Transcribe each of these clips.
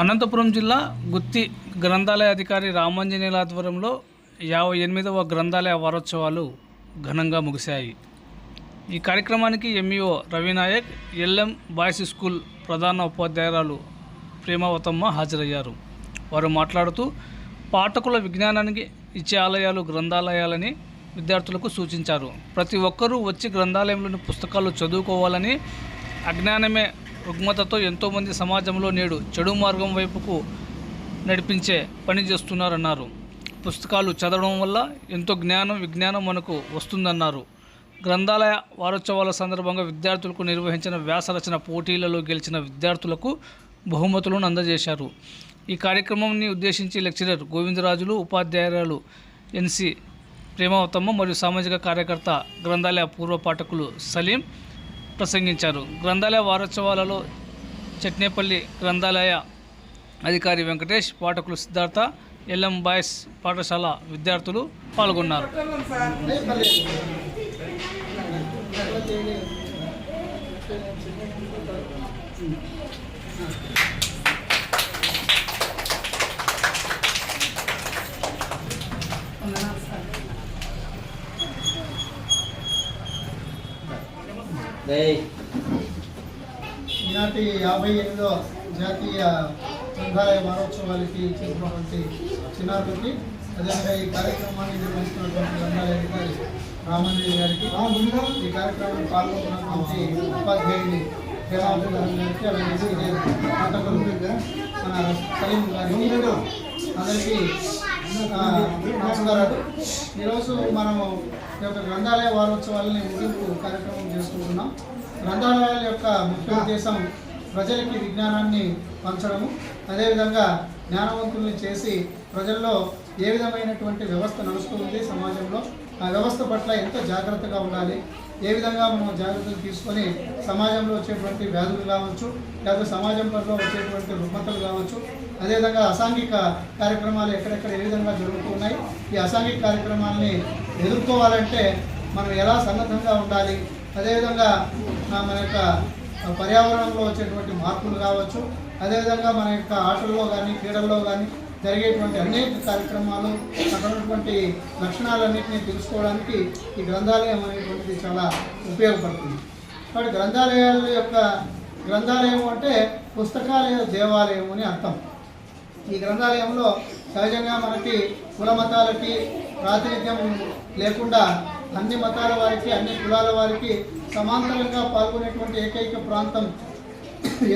అనంతపురం జిల్లా గుత్తి గ్రంథాలయ అధికారి రామాంజనేయుల ఆధ్వర్యంలో యాభై ఎనిమిదవ గ్రంథాలయ వారోత్సవాలు ఘనంగా ముగిశాయి. ఈ కార్యక్రమానికి MEO Ravinayak L M boys school ప్రధాన ఉపాధ్యాయురాలు ప్రేమావతమ్మ హాజరయ్యారు. వారు మాట్లాడుతూ పాఠకుల విజ్ఞానానికి ఇచ్చే ఆలయాలు గ్రంథాలయాలని విద్యార్థులకు సూచించారు. ప్రతి ఒక్కరూ వచ్చి గ్రంథాలయంలోని పుస్తకాలు చదువుకోవాలని అజ్ఞానమే రుగ్మతతో ఎంతోమంది సమాజంలో నేడు చెడు మార్గం వైపుకు నడిపించే పని చేస్తున్నారన్నారు. పుస్తకాలు చదవడం వల్ల ఎంతో జ్ఞానం విజ్ఞానం మనకు వస్తుందన్నారు. గ్రంథాలయ వారోత్సవాల సందర్భంగా విద్యార్థులకు నిర్వహించిన వ్యాసరచన పోటీలలో గెలిచిన విద్యార్థులకు బహుమతులను అందజేశారు. ఈ కార్యక్రమాన్ని ఉద్దేశించి లెక్చరర్ గోవిందరాజులు ఉపాధ్యాయురాలు ఎన్సి ప్రేమావతమ్మ మరియు సామాజిక కార్యకర్త గ్రంథాలయ పూర్వ పాఠకులు సలీం ప్రసంగించారు. గ్రంథాలయ వారోత్సవాలలో చట్నేపల్లి గ్రంథాలయ అధికారి వెంకటేష్ పాఠకులు సిద్ధార్థ ఎల్ఎం బాయ్స్ పాఠశాల విద్యార్థులు పాల్గొన్నారు. ఈనాటి యాభై ఎనిమిదో జాతీయ గ్రంథాలయ వారోత్సవాలకి చేసినటువంటి చిన్నారులకి అదేవిధంగా ఈ కార్యక్రమాన్ని నిర్వహిస్తున్నటువంటి గ్రంథాలయ అధికారి రామాంజలి గారికి ఈ కార్యక్రమంలో పాల్గొన్నటువంటి ఉపాధ్యాయుని గారికి అలాగే మన సలీం గారికి అందరికీ ఆ, ఈరోజు మనము యొక్క గ్రంథాలయ వారోత్సవాలని ముగింపు కార్యక్రమం చేసుకుంటున్నాం. గ్రంథాలయాల యొక్క ముఖ్య ఉద్దేశం ప్రజలకి విజ్ఞానాన్ని పంచడము. అదేవిధంగా జ్ఞానవంతుల్ని చేసి ప్రజల్లో ఏ విధమైనటువంటి వ్యవస్థ నడుస్తుంది సమాజంలో? ఆ వ్యవస్థ పట్ల ఎంత జాగ్రత్తగా ఉండాలి. ఏ విధంగా మనం జాగ్రత్తలు తీసుకొని సమాజంలో వచ్చేటువంటి వ్యాధులు కావచ్చు లేదా సమాజం పట్ల వచ్చేటువంటి రుగ్మతలు కావచ్చు అదేవిధంగా అసాంఘిక కార్యక్రమాలు ఎక్కడెక్కడ ఏ విధంగా జరుగుతున్నాయి ఈ అసాంఘిక కార్యక్రమాలని ఎదుర్కోవాలంటే మనం ఎలా సన్నద్ధంగా ఉండాలి అదేవిధంగా మన యొక్క పర్యావరణంలో వచ్చేటువంటి మార్పులు కావచ్చు అదేవిధంగా మన యొక్క ఆటల్లో కానీ క్రీడల్లో కానీ జరిగేటువంటి అనేక కార్యక్రమాలు అక్కడ ఉన్నటువంటి లక్షణాలన్నింటినీ తెలుసుకోవడానికి ఈ గ్రంథాలయం అనేటువంటిది చాలా ఉపయోగపడుతుంది. కాబట్టి గ్రంథాలయాల యొక్క గ్రంథాలయం అంటే పుస్తకాలయ దేవాలయం అని అర్థం. ఈ గ్రంథాలయంలో సహజంగా మనకి కుల మతాలకి ప్రాతినిధ్యం లేకుండా అన్ని మతాల వారికి అన్ని కులాల వారికి సమాంతరంగా పాల్గొనేటువంటి ఏకైక ప్రాంతం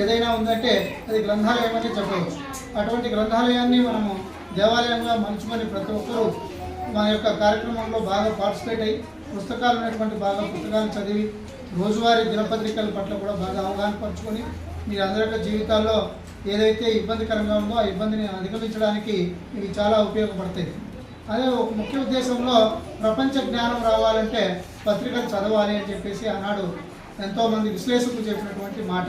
ఏదైనా ఉందంటే అది గ్రంథాలయం అని చెప్పవచ్చు. అటువంటి గ్రంథాలయాన్ని మనము దేవాలయంగా మలుచుకొని ప్రతి ఒక్కరూ మన యొక్క కార్యక్రమంలో బాగా పార్టిసిపేట్ అయ్యి పుస్తకాలు ఉన్నటువంటి బాగా పుస్తకాలు చదివి రోజువారీ దినపత్రికల పట్ల కూడా బాగా అవగాహన పరుచుకొని మీరు అందరి యొక్క జీవితాల్లో ఏదైతే ఇబ్బందికరంగా ఉందో ఆ ఇబ్బందిని అధిగమించడానికి ఇవి చాలా ఉపయోగపడతాయి. అదే ఒక ముఖ్య ఉద్దేశంలో ప్రపంచ జ్ఞానం రావాలంటే పత్రికలు చదవాలి అని చెప్పేసి ఆనాడు ఎంతోమంది విశ్లేషకులు చెప్పినటువంటి మాట.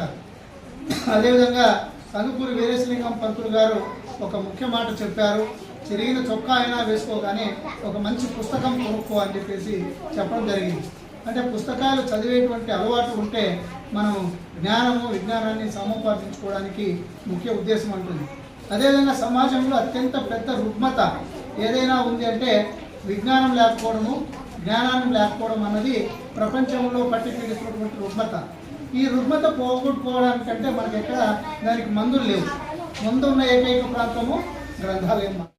అదేవిధంగా కనుపూరి వీరేశలింగం పంతులు గారు ఒక ముఖ్య మాట చెప్పారు. చిరిగిన చొక్కా అయినా వేసుకోగానే ఒక మంచి పుస్తకం కొనుక్కో అని చెప్పేసి చెప్పడం జరిగింది. అంటే పుస్తకాలు చదివేటువంటి అలవాటు ఉంటే మనం జ్ఞానము విజ్ఞానాన్ని సముపార్జించుకోవడానికి ముఖ్య ఉద్దేశం అంటుంది. అదేవిధంగా సమాజంలో అత్యంత పెద్ద రుగ్మత ఏదైనా ఉంది అంటే విజ్ఞానం లేకపోవడము జ్ఞానాన్ని లేకపోవడం అన్నది ప్రపంచంలో పట్టి పీడిస్తున్నటువంటి రుగ్మత. ఈ రుగ్మత పోగొట్టుకోవడానికంటే మనకి ఎక్కడ దానికి మందులు లేవు. ముందు ఉన్న ఏకైక ప్రాంతము గ్రంథాలయం.